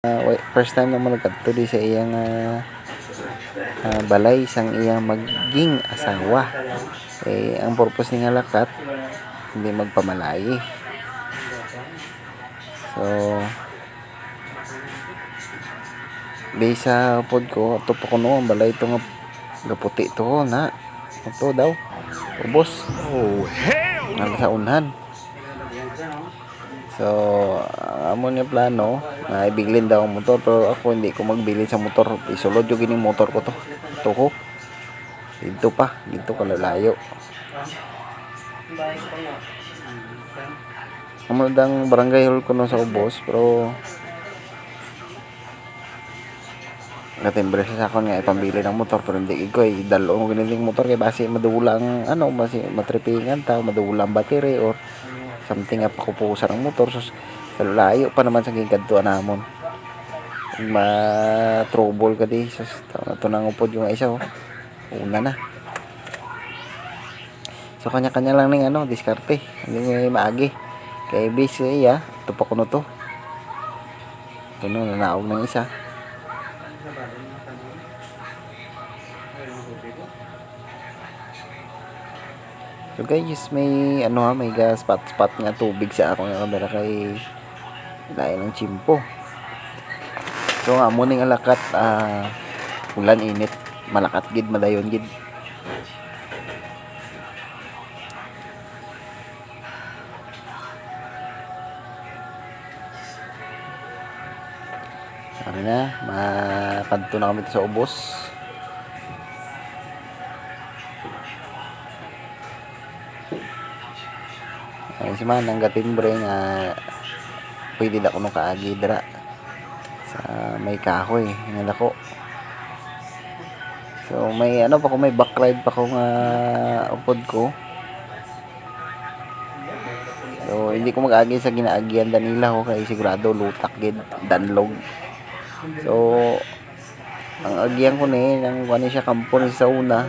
Ah, wait, first time naman nagkadto di sa iyang ah, ah, balay sang iyang maging asawa. Eh, ang purpose ni nga lakat, hindi magpamalayi. So, based sa pod ko, ito po ko no, ang balay ito nga gaputi to na. Ito daw, ubos. Oh, hell! Ang sa unhan. So, amo niya plano, na ibiglin daw ang motor pero ako hindi ko magbili sa motor. Isulod yung gining motor ko to. Ito ko. Dito pa, dito ka lalayo. Amo dang barangay hall ko no sa ubos pero Natimbre sa akin nga ipambili ng motor pero hindi ko eh dalo mo giniling motor kay base madulang ano base matripingan tao madulang battery or something nga pakupusan ng motor so sa layo pa naman sa gigadtuan namon. Ma trouble ka di. So na to nang upod yung isa oh. Una na. So kanya kanya lang ning ano diskarte. Hindi may maagi. Kay base iya ito pa kuno to. Ito no nanaog ng isa. So guys, may ano ha, may gas spot spot nga tubig sa akong camera kay lain ng chimpo. So nga mo ning alakat ah ulan init, malakat gid madayon gid. Ano na, makanto na kami sa ubos. Ay si man ang gatimbre nga pwede na kuno kaagi dira sa may kahoy nga dako. So may ano pa ko may backride pa ko nga upod ko. So hindi ko mag-agi sa ginaagian danila ko kay sigurado lutak gid danlog. So ang agiyan ko ni nang kuan siya kampo ni sa una.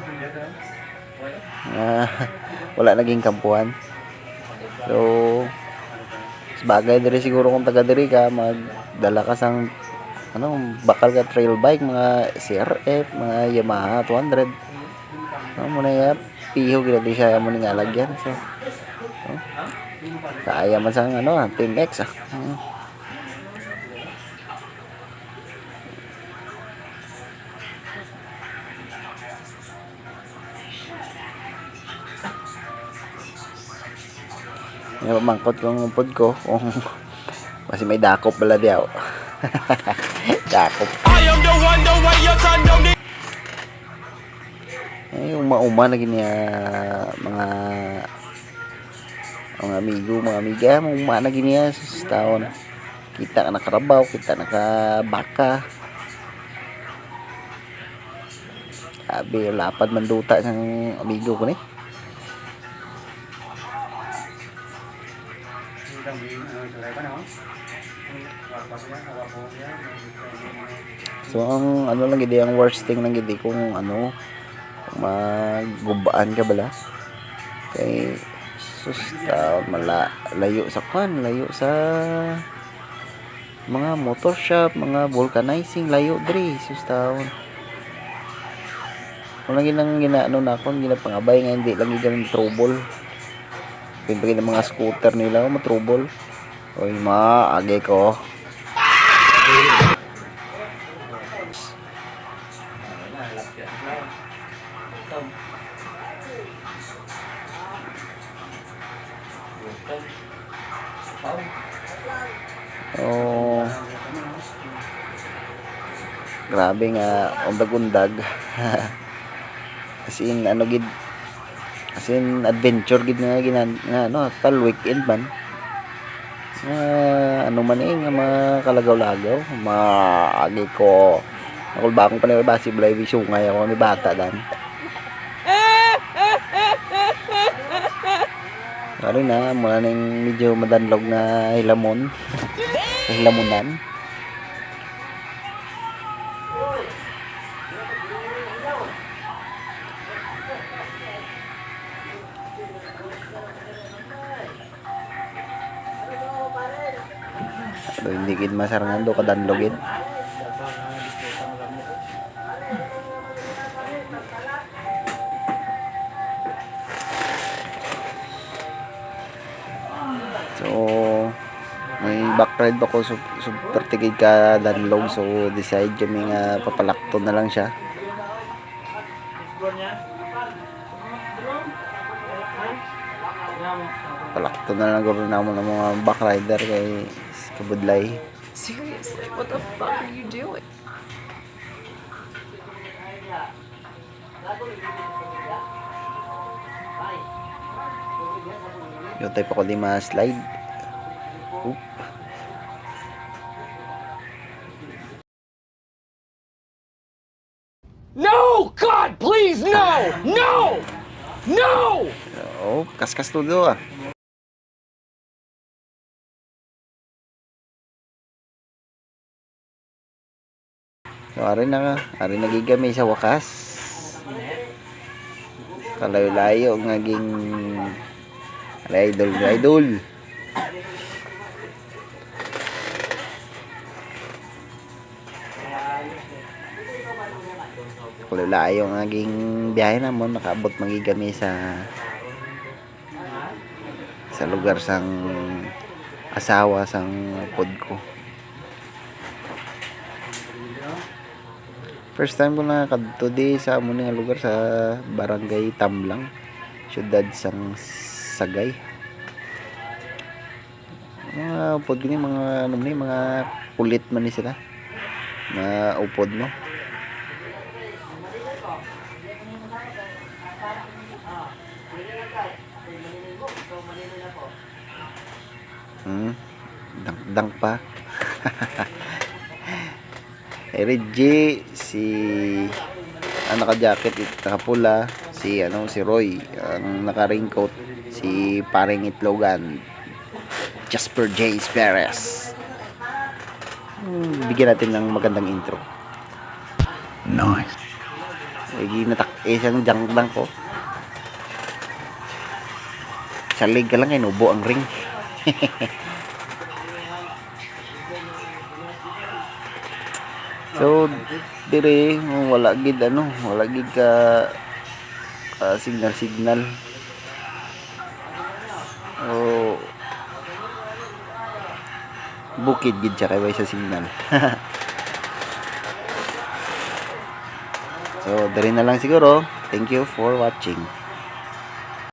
Nga wala naging kampuan. So, bagay diri siguro kung taga diri ka magdala ka sang ano bakal ka trail bike mga CRF mga Yamaha 200 no mo na ya piho gila di siya mo nga lagyan so no? kaya man sang ano Team X ah. Hmm. Yung pamangkot kong upod ko kung kasi may dakop pala diyaw. dakop. Need. Eh, yung mauma na gini ah, mga mga amigo, mga amiga, mauma na gini ah, sa taon. Kita ka nakarabaw, kita nakabaka. Sabi, lapad man duta ng amigo ko ni. So ang ano lang gidi ang worst thing lang gidi kung ano magubaan ka bala. Kay susta mala layo sa kwan layo sa mga motor shop mga vulcanizing layo diri susta wala ginang ginaano na akong ginapangabay nga hindi lang ganun trouble pinpagin ng mga scooter nila oh, matrouble oy ma age ko Oh. Grabe nga undag-undag. As in ano gid as in adventure gid nga ginan ano tal weekend man. Ah, ano man eh nga mga kalagaw-lagaw, maagi ko. Nakul ba akong panay basi blay sungay ako ni bata dan. Ano na, mula nang medyo madanlog na hilamon. hilamunan. Do hindi gid masarangan do kadanlogin. So, may back ride ako super tigid ka danlog so decide kami nga papalakto na lang siya. Palakto na lang guro namo ng mga back rider kay kabudlay. Seriously, what the fuck are you doing? Yung type ako di ma-slide. Oop. No! God, please, no! No! No! Oh, kaskas to do ah. So, ari na nga. Ari nagigami sa wakas. Kalayo-layo naging idol idol. Kalayo ang naging biyahe namon nakaabot magigami sa sa lugar sang asawa sang pod ko. First time ko na kadto di sa amo nga lugar sa Barangay Tamblang, syudad sang Sagay. Mga upod gini mga ano ni mga kulit man ni sila. Na upod mo. Hmm. Dang-dang pa. Reggie, si ang naka-jacket, it- nakapula, si ano, si Roy, ang naka-raincoat, si Paring Itlogan, Jasper J. Perez. Hmm, bigyan natin ng magandang intro. Nice. Eh, ginatak, eh, siyang dangdang ko. Sa leg ka lang, inubo ang ring. so, dire, wala gid ano, wala gid ka ah, signal signal. Oh, bukid gid siya kay sa signal. so, dire na lang siguro. Thank you for watching.